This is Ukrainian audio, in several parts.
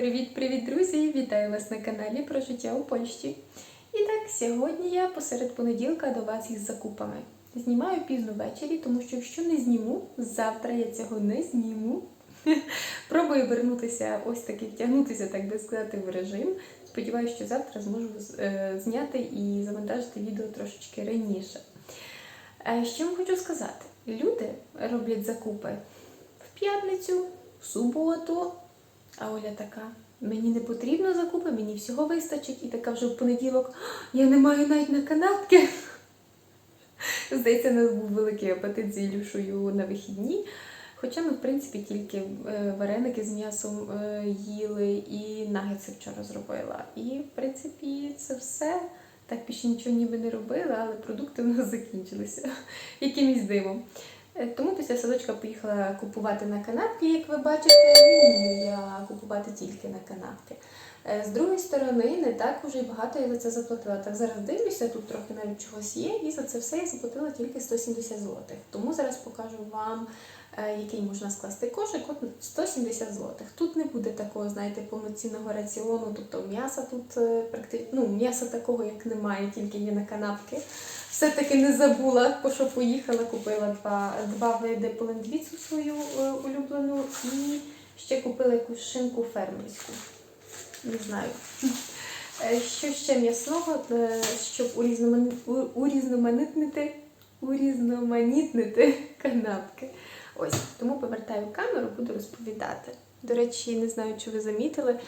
Привіт-привіт, друзі! Вітаю вас на каналі про життя у Польщі. І так, сьогодні я посеред понеділка до вас із закупами. Знімаю пізно ввечері, тому що якщо не зніму, завтра я цього не зніму. Пробую вернутися, ось таки втягнутися, так би сказати, в режим. Сподіваюся, що завтра зможу е, зняти і завантажити відео трошечки раніше. Е, Що вам хочу сказати? Люди роблять закупи в п'ятницю, в суботу. А Оля така: мені не потрібно закупи, мені всього вистачить. І така вже в понеділок я не маю навіть на канапки. Здається, у нас був великий апетит з Ілюшою на вихідні. Хоча ми, в принципі, тільки е, вареники з м'ясом е, їли і нагетси вчора зробила. І, в принципі, це все. Так більше нічого ніби не робила, але продукти в нас закінчилися якимось дивом. Е, Тому після садочка поїхала купувати на канапки, як ви бачите, я купувати тільки на канапки. Е, З другої сторони, не так уже й багато я за це заплатила. Так зараз дивлюся, тут трохи навіть чогось є, і за це все я заплатила тільки 170 злотих. Тому зараз покажу вам, е, який можна скласти кошик. От 170 злотих. Тут не буде такого, знаєте, повноцінного раціону, тобто м'яса тут практично ну, м'яса такого, як немає, тільки є на канапки. Все-таки не забула, по що поїхала, купила два, два види полендвіцу свою е, улюблену і ще купила якусь шинку фермерську. Не знаю. Е, Що ще м'ясного, е, щоб урізноманітнити, урізноманітнити канапки. Ось, тому повертаю камеру, буду розповідати. До речі, не знаю, чи ви замітили,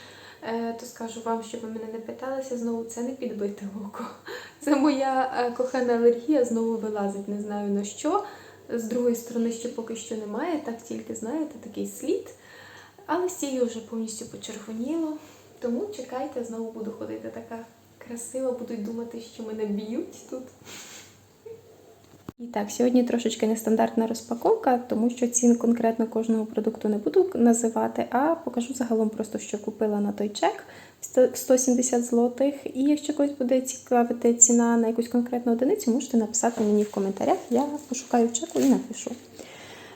е, то скажу вам, щоб ви мене не питалися знову, це не підбите око. Це моя е, кохана алергія знову вилазить, не знаю на що. З другої сторони, ще поки що немає, так тільки, знаєте, такий слід. Але цією вже повністю почервоніло. Тому чекайте, знову буду ходити така красива, будуть думати, що мене б'ють тут. І так, сьогодні трошечки нестандартна розпаковка, тому що цін конкретно кожного продукту не буду називати, а покажу загалом просто, що купила на той чек 170 злотих. І якщо когось буде цікавити ціна на якусь конкретну одиницю, можете написати мені в коментарях. Я пошукаю чеку і напишу.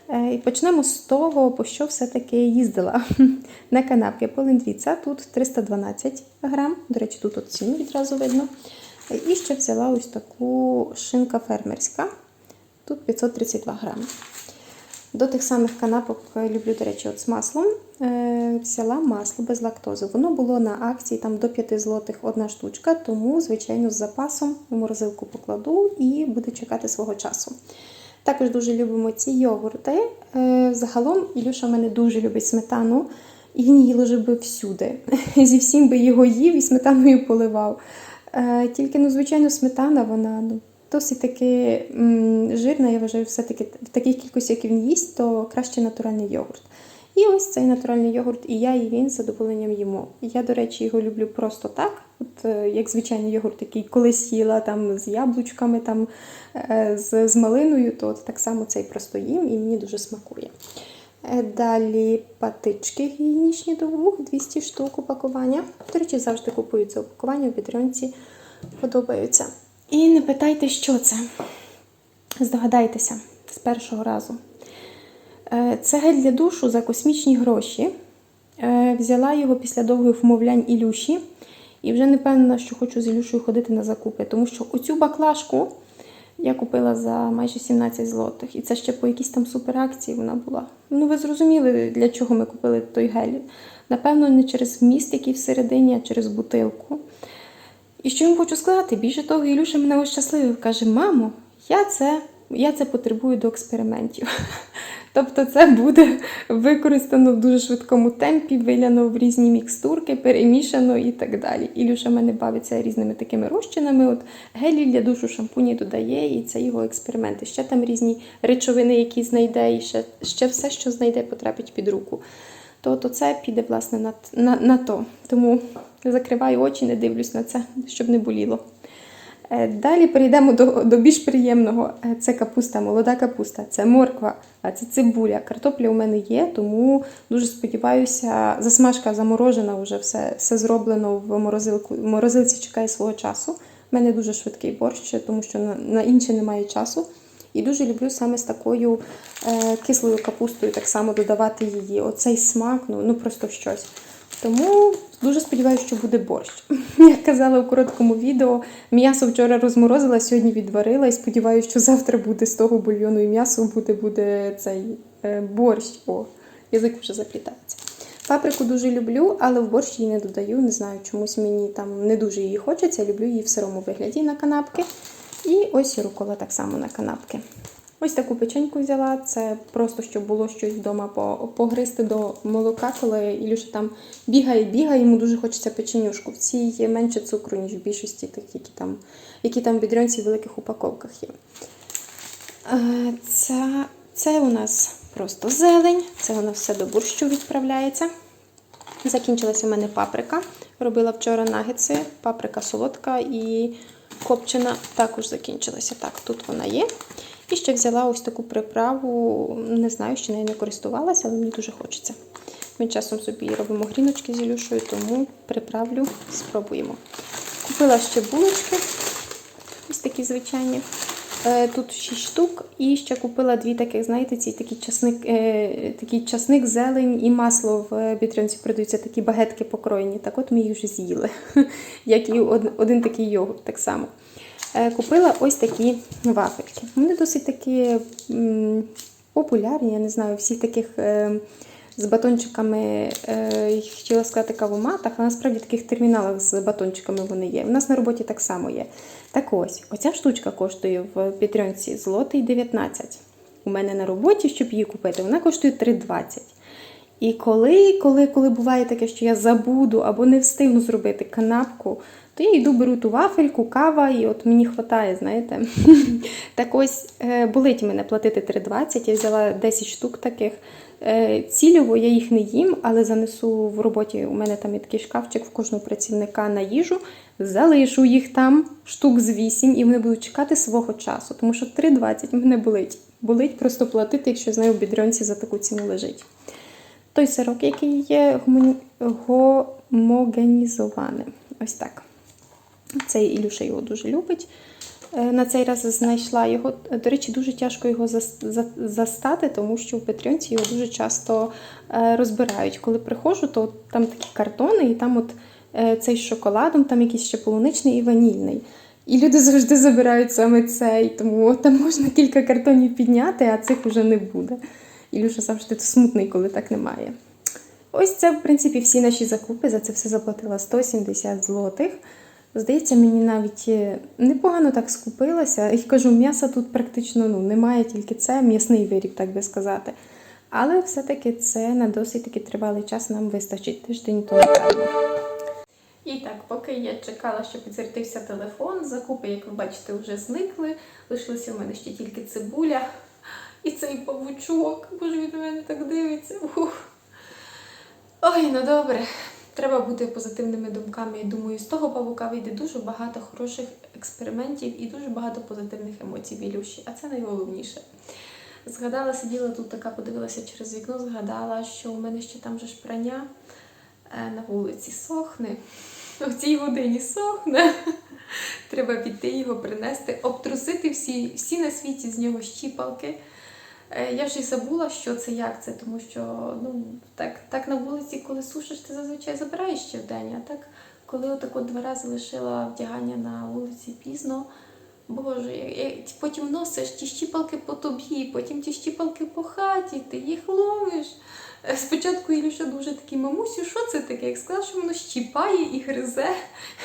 Е, І почнемо з того, по що все-таки їздила на канапки Полендвіца. Тут 312 грам. До речі, тут от ціну відразу видно. І ще взяла ось таку шинка фермерська. Тут 532 грами. До тих самих канапок е, люблю, до речі, от з маслом. Е, взяла масло без лактози. Воно було на акції там до 5 злотих одна штучка, тому, звичайно, з запасом в морозилку покладу і буде чекати свого часу. Також дуже любимо ці йогурти. Е, Загалом Ілюша в мене дуже любить сметану, і він її лежив би всюди. Зі всім би його їв і сметаною поливав. Тільки, ну, звичайно, сметана, вона ну, досить таки жирна, я вважаю, все-таки в такій кількості, як він їсть, то краще натуральний йогурт. І ось цей натуральний йогурт, і я, і він з задоволенням їмо. Я, до речі, його люблю просто так, от е, як звичайний йогурт, який колись їла там з яблучками, там, е, з, з малиною, то от так само цей просто їм і мені дуже смакує. Е, Далі патички гігієнічні до вух, 200 штук упакування. До речі, завжди купую це упакування, у Петріонці подобаються. І не питайте, що це. Здогадайтеся з першого разу. Е, Це гель для душу за космічні гроші. Е, Взяла його після довгих вмовлянь Ілюші. І вже не певна, що хочу з Ілюшею ходити на закупи, тому що оцю баклажку я купила за майже 17 злотих. І це ще по якійсь там суперакції вона була. Ну, ви зрозуміли, для чого ми купили той гель. Напевно, не через вміст, який всередині, а через бутилку. І що я хочу сказати? Більше того, Ілюша мене ось щасливий каже: мамо, я це, я це потребую до експериментів. Тобто це буде використано в дуже швидкому темпі, виляно в різні мікстурки, перемішано і так далі. Ілюша мене бавиться різними такими розчинами. От гелі для душу шампуні додає, і це його експерименти. Ще там різні речовини, які знайде, і ще, ще все, що знайде, потрапить під руку. То, то це піде власне на, на, на то. Тому закриваю очі, не дивлюсь на це, щоб не боліло. Е, Далі перейдемо до, до більш приємного. Е, Це капуста, молода капуста, це морква, це цибуля. Картопля у мене є, тому дуже сподіваюся, засмажка заморожена, вже все, все зроблено в морозилку. Морозилці чекає свого часу. У мене дуже швидкий борщ, тому що на, на інше немає часу. І дуже люблю саме з такою е, кислою капустою так само додавати її. Оцей смак, ну, ну просто щось. Тому дуже сподіваюся, що буде борщ. Як казала у короткому відео, м'ясо вчора розморозила, сьогодні відварила і сподіваюся, що завтра буде з того бульйону і м'ясо буде, буде цей е, борщ. О, язик вже заплітається. Паприку дуже люблю, але в борщ її не додаю. Не знаю, чомусь мені там не дуже її хочеться. Люблю її в сирому вигляді на канапки. І ось рукола так само на канапки. Ось таку печеньку взяла. Це просто щоб було щось вдома погризти до молока, коли Ілюша там бігає, бігає, йому дуже хочеться печенюшку. В цій є менше цукру, ніж в більшості тих, які там, які там в бідрянці в великих упаковках є. Це, це у нас просто зелень, це воно все до борщу відправляється. Закінчилася у мене паприка. Робила вчора нагетси, паприка солодка і копчена також закінчилася. Так, тут вона є. І ще взяла ось таку приправу. Не знаю, ще нею не користувалася, але мені дуже хочеться. Ми часом собі робимо гріночки з Ілюшою, тому приправлю, спробуємо. Купила ще булочки, ось такі звичайні. Е, Тут 6 штук, і ще купила дві таких, знаєте, ці такі часник, е, такий часник, зелень і масло в бітрянці продаються такі багетки покроєні. Так от ми їх вже з'їли, як і один такий йогурт так само. Е, Купила ось такі вафельки. Вони досить такі популярні, я не знаю, всіх таких е, з батончиками, е, я хотіла сказати кавоматах, а насправді таких терміналах з батончиками вони є. У нас на роботі так само є. Так ось, оця штучка коштує в Петрьонці злотий 19. У мене на роботі, щоб її купити, вона коштує 3,20. І коли, коли, коли буває таке, що я забуду або не встигну зробити канапку, то я йду беру ту вафельку, кава, і от мені хватає, знаєте. так ось е, болить мене платити 3,20, я взяла 10 штук таких. Е, Цільово я їх не їм, але занесу в роботі. У мене там є такий шкафчик в кожного працівника на їжу. Залишу їх там штук з 8, і вони будуть чекати свого часу. Тому що 3,20 мене болить. Болить просто платити, якщо знаю, в бідрянці за таку ціну лежить. Той сирок, який є гомогенізованим. Ось так. Цей Ілюша його дуже любить. Е, На цей раз знайшла його. До речі, дуже тяжко його застати, тому що в Петріонці його дуже часто е, розбирають. Коли приходжу, то там такі картони, і там от е, цей з шоколадом, там якийсь ще полуничний і ванільний. І люди завжди забирають саме цей, тому там можна кілька картонів підняти, а цих вже не буде. Ілюша завжди смутний, коли так немає. Ось це, в принципі, всі наші закупи. За це все заплатила 170 злотих. Здається, мені навіть е, непогано так скупилася. І кажу, м'яса тут практично ну, немає, тільки це м'ясний виріб, так би сказати. Але все-таки це на досить таки тривалий час нам вистачить тиждень певно. І так, поки я чекала, що підзарядився телефон, закупи, як ви бачите, вже зникли. Лишилася в мене ще тільки цибуля і цей павучок. Боже, він на мене так дивиться. Ух. Ой, ну добре. Треба бути позитивними думками. Я думаю, з того павука вийде дуже багато хороших експериментів і дуже багато позитивних емоцій в. А це найголовніше. Згадала, сиділа тут така, подивилася через вікно, згадала, що у мене ще там же ж прання е, на вулиці сохне. В цій годині сохне. Треба піти його принести, обтрусити всі, всі на світі з нього щіпалки. Е, Я вже й забула, що це як це, тому що ну, так, так на вулиці, коли сушиш, ти зазвичай забираєш ще в день, а так, коли отак от два рази лишила вдягання на вулиці пізно, Боже, потім носиш ті щіпалки по тобі, потім ті щіпалки по хаті, ти їх ловиш. Е, Спочатку Ілюша дуже такий, мамусю, що це таке? Як сказав, що воно щіпає і гризе.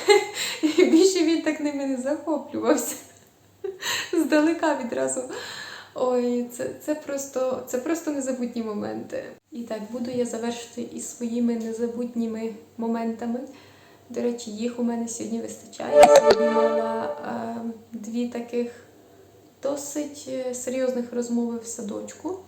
І більше він так ними не захоплювався. Здалека відразу. Ой, це, це, просто, це просто незабутні моменти. І так, буду я завершити із своїми незабутніми моментами. До речі, їх у мене сьогодні вистачає. Сьогодні мала е, дві таких досить е, серйозних розмови в садочку.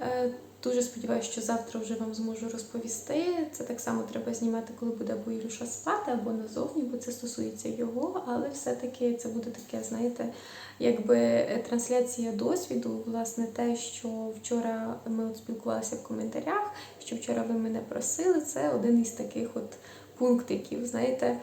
Е, Дуже сподіваюся, що завтра вже вам зможу розповісти. Це так само треба знімати, коли буде або Ілюша спати, або назовні, бо це стосується його. Але все-таки це буде таке, знаєте, якби е, трансляція досвіду. Власне, те, що вчора ми от спілкувалися в коментарях, що вчора ви мене просили, це один із таких от пунктиків. Знаєте,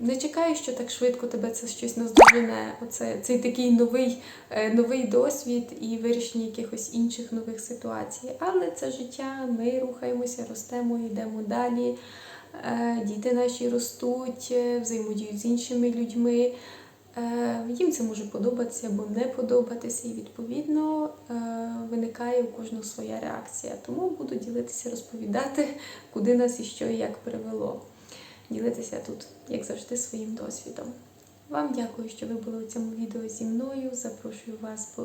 Не чекаю, що так швидко тебе це щось наздожене. Оце цей такий новий, е, новий досвід і вирішення якихось інших нових ситуацій. Але це життя, ми рухаємося, ростемо, йдемо далі. Е, Діти наші ростуть, е, взаємодіють з іншими людьми. Їм це може подобатися або не подобатися, і відповідно виникає у кожного своя реакція. Тому буду ділитися, розповідати, куди нас і що і як привело. Ділитися тут, як завжди, своїм досвідом. Вам дякую, що ви були у цьому відео зі мною. Запрошую вас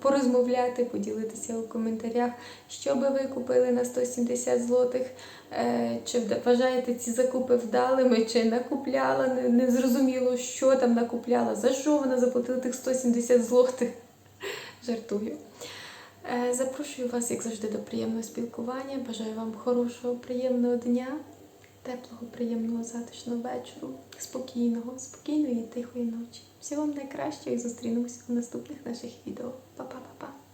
порозмовляти, поділитися у коментарях, що би ви купили на 170 злотих. Е, Чи вважаєте ці закупи вдалими, чи накупляла, не зрозуміло, що там накупляла, за що вона заплатила тих 170 злотих. Жартую. Е, Запрошую вас, як завжди, до приємного спілкування. Бажаю вам хорошого, приємного дня, теплого, приємного, затишного вечору, спокійного, спокійної тихої ночі. Всього вам найкращого і зустрінемося у наступних наших відео. Па-па-па-па!